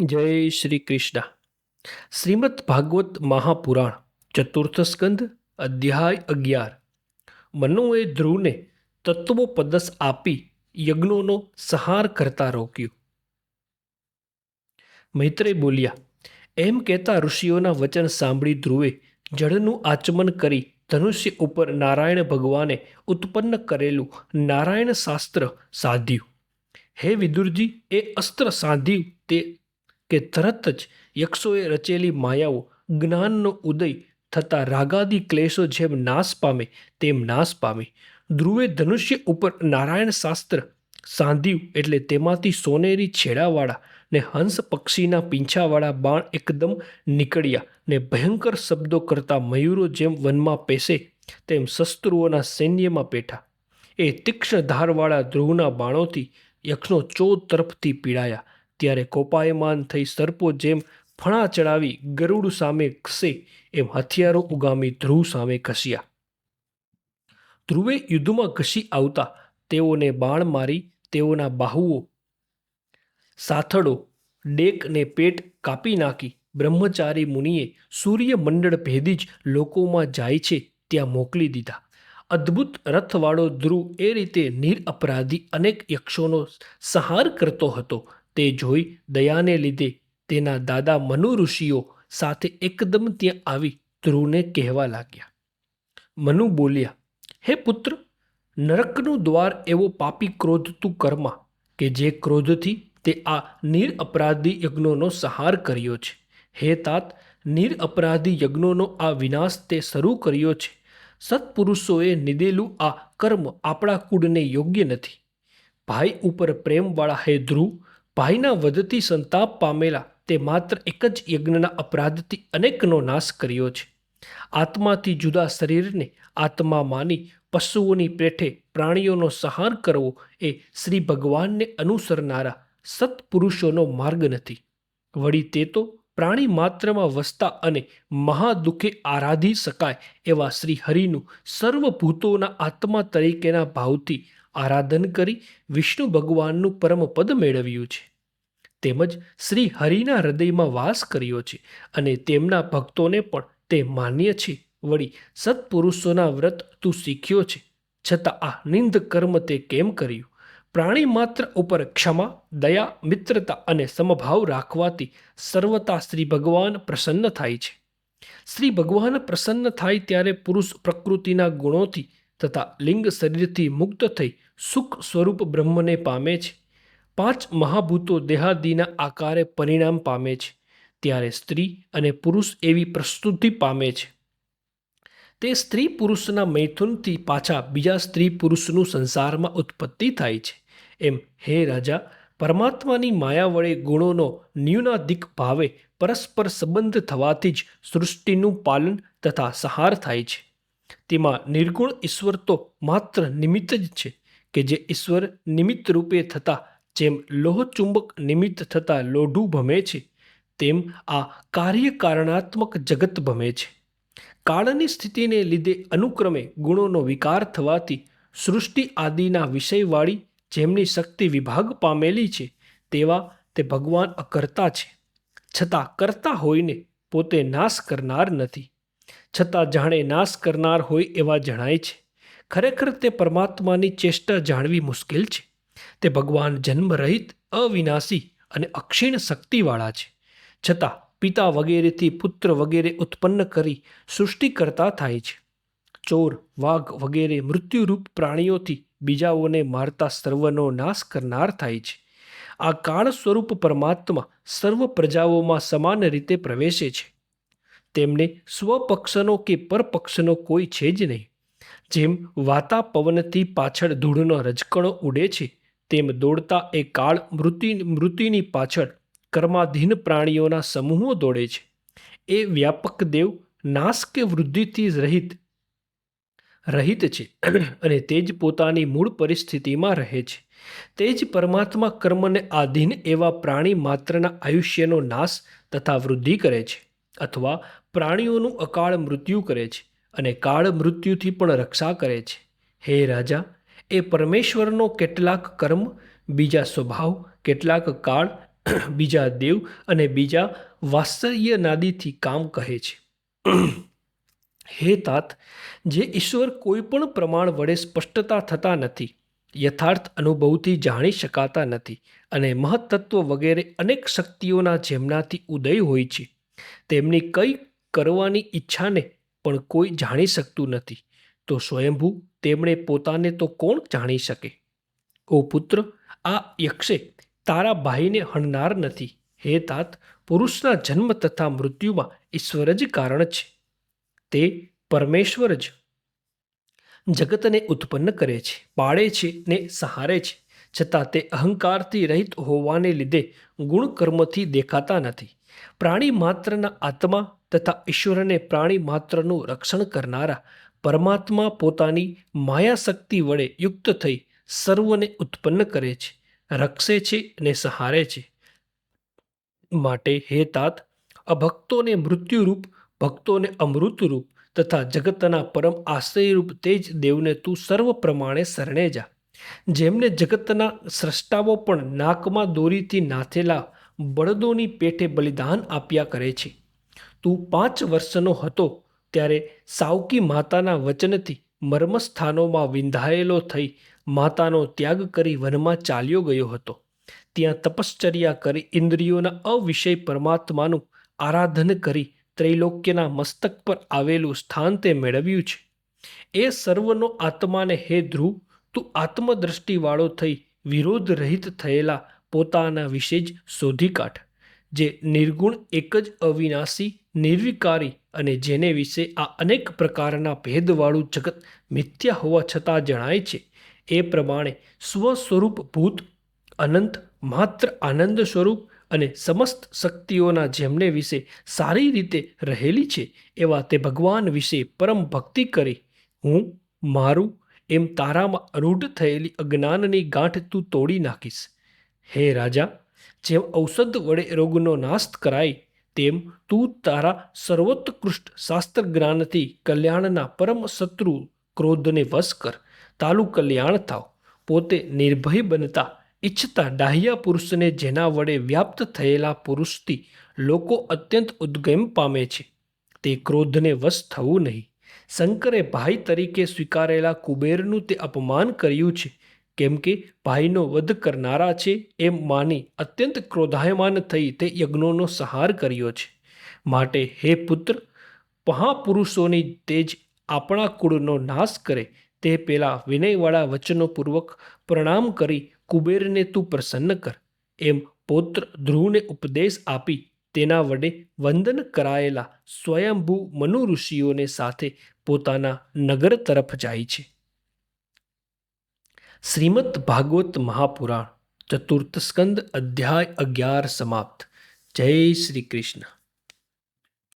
જય શ્રી કૃષ્ણ. શ્રીમદ ભાગવત મહાપુરાણ, ચતુર્થ સ્કંદ, અધ્યાય અગિયાર. મનુએ ધ્રુવને તત્વોપદસ આપી યજ્ઞોનો સહાર કરતા રોક્યું. મૈત્રે બોલ્યા, એમ કહેતા ઋષિઓના વચન સાંભળી ધ્રુવે જળનું આચમન કરી ધનુષ્ય ઉપર નારાયણ ભગવાને ઉત્પન્ન કરેલું નારાયણ શાસ્ત્ર સાધ્યું. હે વિદુરજી, એ અસ્ત્ર સાધ્યું તે કે તરત જ યક્ષોએ રચેલી માયાઓ જ્ઞાનનો ઉદય થતા રાગાદી ક્લેશો જેમ નાશ પામે તેમ નાશ પામે. ધ્રુવે ધનુષ્ય ઉપર નારાયણ શાસ્ત્ર સાંધ્યું એટલે તેમાંથી સોનેરી છેડાવાળા ને હંસ પક્ષીના પીંછાવાળા બાણ એકદમ નીકળ્યા ને ભયંકર શબ્દો કરતા મયુરો જેમ વનમાં પેસે તેમ શસ્ત્રુઓના સૈન્યમાં પેઠા એ તીક્ષ્ણ ધારવાળા ધ્રુવના બાણોથી યક્ષનો ચો તરફથી પીડાયા. ત્યારે કોપાયમાન થઈ સર્પો જેમ ફણા ચડાવી ગરુડ સામે ઘસે, એમ હથિયારો ઉગામી ધ્રુવ સામે ઘસ્યા. ધ્રુવે યુદ્ધમાં ઘસી આવતા તેઓને બાણ મારી તેઓના બાહુઓ સાથળો ડેક ને પેટ કાપી નાખી બ્રહ્મચારી મુનિએ સૂર્યમંડળ ભેદી જ લોકોમાં જાય છે ત્યાં મોકલી દીધા. અદ્ભુત રથવાળો ધ્રુવ એ રીતે નિરઅપરાધી અનેક યક્ષોનો સંહાર કરતો હતો તે જોઈ દયાને લીધે તેના દાદા મનુ ઋષિઓ સાથે એકદમ ત્યાં આવી ધ્રુવને કહેવા લાગ્યા. મનુ બોલ્યા, હે પુત્ર, નરકનું દ્વાર એવો પાપી ક્રોધ તું કર્મા કે જે ક્રોધથી તે આ નિરઅપરાધી યજ્ઞોનો સહાર કર્યો છે. હે તાત, નિરઅપરાધી યજ્ઞોનો આ વિનાશ તે શરૂ કર્યો છે. સત્પુરુષોએ નિદેલું આ કર્મ આપણા કુળને યોગ્ય નથી. ભાઈ ઉપર પ્રેમવાળા હે ધ્રુવ ભાઈના વધતી સંતાપ પામેલા તે માત્ર એક જ યજ્ઞના અપરાધથી અનેકનો નાશ કર્યો છે. આત્માથી જુદા શરીરને આત્મા માની પશુઓની પેઠે પ્રાણીઓનો સહાર કરવો એ શ્રી ભગવાનને અનુસરનારા સત્પુરુષોનો માર્ગ નથી. વળી તે તો પ્રાણી માત્રમાં વસતા અને મહાદુઃખે આરાધી શકાય એવા શ્રી હરિનું સર્વભૂતોના આત્મા તરીકેના ભાવથી આરાધન કરી વિષ્ણુ ભગવાનનું પરમપદ મેળવ્યું છે. તેમજ શ્રી હરિના હૃદયમાં વાસ કર્યો છે અને તેમના ભક્તોને પણ તે માન્ય છે. વળી સત્પુરુષોના વ્રત તું શીખ્યો છે. છતાં આ નિંદ કર્મ તે કેમ કર્યું? પ્રાણી માત્ર ઉપર ક્ષમા, દયા, મિત્રતા અને સમભાવ રાખવાથી સર્વતા શ્રી ભગવાન પ્રસન્ન થાય છે. શ્રી ભગવાન પ્રસન્ન થાય ત્યારે પુરુષ પ્રકૃતિના ગુણોથી તથા લિંગ શરીરથી મુક્ત થઈ સુખ સ્વરૂપ બ્રહ્મને પામે છે. પાંચ મહાભૂતો દેહાદિના આકારે પરિણામ પામે છે. ત્યારે સ્ત્રી અને પુરુષ એવી પ્રસ્તુતિ પામે છે. તે સ્ત્રી પુરુષના મૈથુનથી પાછા બીજા સ્ત્રી પુરુષનું સંસારમાં ઉત્પત્તિ થાય છે. એમ હે રાજા, પરમાત્માની માયા વડે ગુણોનો ન્યૂનાધિક ભાવે પરસ્પર સંબંધ થવાથી જ સૃષ્ટિનું પાલન તથા સહાર થાય છે. તેમાં નિર્ગુણ ઈશ્વર તો માત્ર નિમિત્ત જ છે કે જે ઈશ્વર નિમિત્ત રૂપે થતા જેમ લોહચુંબક નિમિત્ત થતા લોઢું ભમે છે, તેમ આ કાર્યકારણાત્મક જગત ભમે છે. કાળની સ્થિતિને લીધે અનુક્રમે ગુણોનો વિકાર થવાથી સૃષ્ટિ આદિના વિષયવાળી જેમની શક્તિ વિભાગ પામેલી છે, તેવા તે ભગવાન અકર્તા છે. છતાં કરતા હોઈને પોતે નાશ કરનાર નથી. છતાં જાણે નાશ કરનાર હોય એવા જણાય છે. ખરેખર તે પરમાત્માની ચેષ્ટા જાણવી મુશ્કેલ છે. તે ભગવાન જન્મરહિત, અવિનાશી અને અક્ષીણ શક્તિવાળા છે. છતાં પિતા વગેરેથી પુત્ર વગેરે ઉત્પન્ન કરી સૃષ્ટિ કરતા થાય છે. ચોર, વાઘ વગેરે મૃત્યુરૂપ પ્રાણીઓથી બીજાઓને મારતા સર્વનો નાશ કરનાર થાય છે. આ કાળ સ્વરૂપ પરમાત્મા સર્વ પ્રજાઓમાં સમાન રીતે પ્રવેશે છે. તેમને સ્વપક્ષનો કે પરપક્ષનો કોઈ છે જ નહીં. જેમ વાતા પવનથી પાછળ ધૂળનો રજકણો ઉડે છે તેમ દોડતા એ કાળ મૃત્યુ મૃત્યુની પાછળ કર્માધીન પ્રાણીઓના સમૂહો દોડે છે. એ વ્યાપક દેવ નાશ કે વૃદ્ધિથી રહિત રહિત છે અને તે જ પોતાની મૂળ પરિસ્થિતિમાં રહે છે. તે જ પરમાત્મા કર્મને આધીન એવા પ્રાણી માત્રના આયુષ્યનો નાશ તથા વૃદ્ધિ કરે છે અથવા પ્રાણીઓનું અકાળ મૃત્યુ કરે છે અને કાળ મૃત્યુથી પણ રક્ષા કરે છે. હે રાજા એ પરમેશ્વરનો કેટલાક કર્મ, બીજા સ્વભાવ, કેટલાક કાળ, બીજા દેવ અને બીજા વાત્સલ્યનાદીથી કામ કહે છે. હે તાત, જે ઈશ્વર કોઈ પણ પ્રમાણ વડે સ્પષ્ટતા થતા નથી, યથાર્થ અનુભવથી જાણી શકાતા નથી અને મહત્તત્વ વગેરે અનેક શક્તિઓના જેમનાથી ઉદય હોય છે, તેમની કઈ કરવાની ઈચ્છાને પણ કોઈ જાણી શકતું નથી, તો સ્વયંભૂ તેમણે પોતાને તો કોણ જાણી શકે? ઓ પુત્ર, આ યક્ષે તારા ભાઈને હણનાર નથી. હે તાત, પુરુષના જન્મ તથા મૃત્યુમાં ઈશ્વર જ કારણ છે. તે પરમેશ્વર જ જગતને ઉત્પન્ન કરે છે, પાળે છે ને સહારે છે. છતાં તે અહંકારથી રહિત હોવાને લીધે ગુણ કર્મથી દેખાતા નથી. પ્રાણી માત્રના આત્મા તથા ઈશ્વરને પ્રાણી માત્રનું રક્ષણ કરનારા પરમાત્મા પોતાની માયાશક્તિ વડે યુક્ત થઈ સર્વને ઉત્પન્ન કરે છે, રક્ષે છે અને સહારે છે. માટે હે તાત અભક્તોને મૃત્યુરૂપ, ભક્તોને અમૃતરૂપ તથા જગતના પરમ આશ્રયરૂપ તે જ દેવને તું સર્વ પ્રમાણે શરણે જા. જેમને જગતના સ્રષ્ટાઓ પણ નાકમાં દોરીથી નાથેલા બળદોની પેઠે બલિદાન આપ્યા કરે છે. તું પાંચ વર્ષનો હતો ત્યારે સાવકી માતાના વચનથી મર્મસ્થાનોમાં વિંધાયેલો થઈ માતાનો ત્યાગ કરી વનમાં ચાલ્યો ગયો હતો. ત્યાં તપશ્ચર્યા કરી ઇન્દ્રિયોના અવિષય પરમાત્માનું આરાધન કરી ત્રૈલોક્યના મસ્તક પર આવેલું સ્થાન તે મેળવ્યું છે. એ સર્વનો આત્માને, હે ધ્રુવ, તું આત્મદ્રષ્ટિવાળો થઈ વિરોધ રહિત થયેલા પોતાના વિશે જ શોધી કાઢ, જે નિર્ગુણ, એક જ અવિનાશી, નિર્વિકારી અને જેને વિશે આ અનેક પ્રકારના ભેદવાળું જગત મિથ્યા હોવા છતાં જણાય છે, એ પ્રમાણે સ્વસ્વરૂપ ભૂત, અનંત, માત્ર આનંદ સ્વરૂપ અને સમસ્ત શક્તિઓના જેમને વિશે સારી રીતે રહેલી છે, એવા તે ભગવાન વિશે પરમ ભક્તિ કરી. હું, મારું, એમ તારામાં અરૂઢ થયેલી અજ્ઞાનની ગાંઠ તું તોડી નાખીશ. હે રાજા, જેમ ઔષધ વડે રોગનો નાશ કરાય તેમ તું તારા સર્વોત્કૃષ્ટ શાસ્ત્ર જ્ઞાનથી કલ્યાણના પરમ શત્રુ ક્રોધને વશ કર, તાલુ કલ્યાણ થાવ. પોતે નિર્ભય બનતા ઈચ્છતા ડાહ્યા પુરુષને જેના વડે વ્યાપ્ત થયેલા પુરુષથી લોકો અત્યંત ઉદ્ગમ પામે છે. તે ક્રોધને વશ થવું નહીં. શંકરે ભાઈ તરીકે સ્વીકારેલા કુબેરનું તે અપમાન કર્યું છે. કેમ કે ભાઈનો વધ કરનારા છે એમ માની અત્યંત ક્રોધાયમાન થઈ તે યજ્ઞોનો સહાર કર્યો છે. માટે હે પુત્ર, મહાપુરુષોની તેજ આપણા કુળનો નાશ કરે તે પેલા વિનયવાળા વચનોપૂર્વક પ્રણામ કરી કુબેરને તું પ્રસન્ન કર. એમ પૌત્ર ધ્રુવને ઉપદેશ આપી તેના વડે વંદન કરાયેલા સ્વયંભૂ મનુ ઋષિઓને સાથે પોતાના નગર તરફ જાય છે. શ્રીમદ ભાગવત મહાપુરાણ ચતુર્થ સ્કંદ અધ્યાય અગિયાર સમાપ્ત. જય શ્રી કૃષ્ણ.